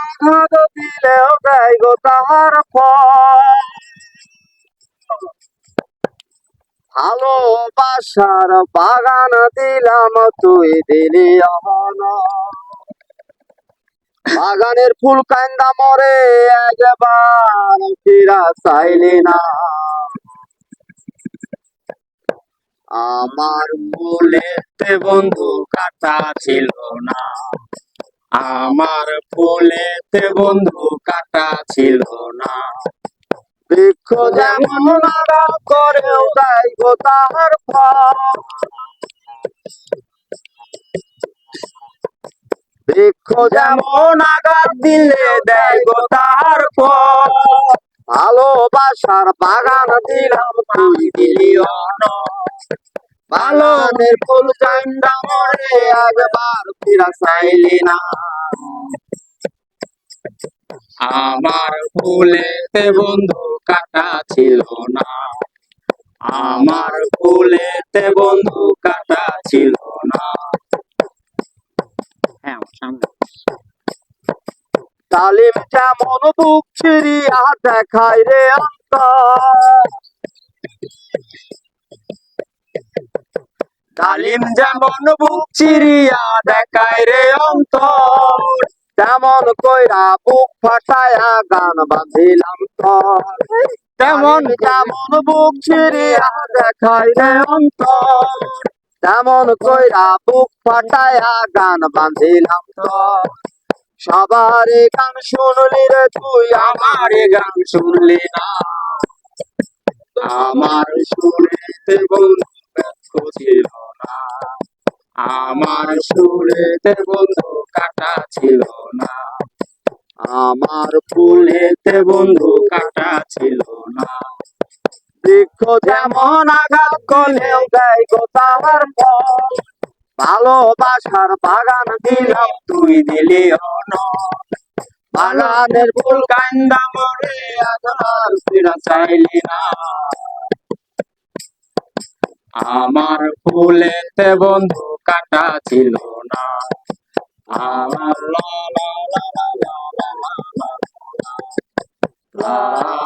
আঘাত তাহার ভালোবাসার বাগান দিলাম, তুই দিলি বাগানের ফুল কান্দা মরে, একবার ফিরা চাইলি না। আমার ফুলেতে বন্ধু কাটা ছিল না। আমার ফুলেতে বন্ধু কাটা ছিল না। বৃক্ষ যেমন আঘাত করেও দেয় গো বৃক্ষ যেমন আঘাত দিলে দেয় গো তাহার ফল। ভালোবাসার বাগান দিলাম তুই দিলি অন বালনের ফুল কান্দা মরে একবার ফিরা না। আমার ফুলেতে বন্ধু কাটা ছিল না। আমার ফুলেতে বন্ধু কাটা ছিল না। হ্যাঁ সামনে। তালিম যেমন বুক ছিড়িয়া দেখায় রে অন্তর তালিম যেমন বুক চিরিয়া দেখায় রে অন্তর, তেমন কইরা বুক ফাটায়া গান বাঁধিলাম তোর। তেমন যেমন বুক চিরিয়া দেখায় রে অন্তর, তেমন কইরা বুক ফাটায়া গান বাঁধিলাম তোর। সবার গান শুনলি রে তুই আমার গান শুনলি না। আমার সুরেতে বন্ধু আমার সুরেতে বন্ধু কাটা ছিল না। আমার ফুলেতে বন্ধু কাটা ছিল না। বৃক্ষ যেমন আঘাত করলেও দেয় গো তাহার ফল। ভালোবাসার বাগান দিলাম, তুই দিলি অন বাগানের ফুল কান্দা মরে আদার ফিরা চাইলি না। আমার ফুলেতে বন্ধু কাটা ছিল না আমার লা লা লা লা লা লা লা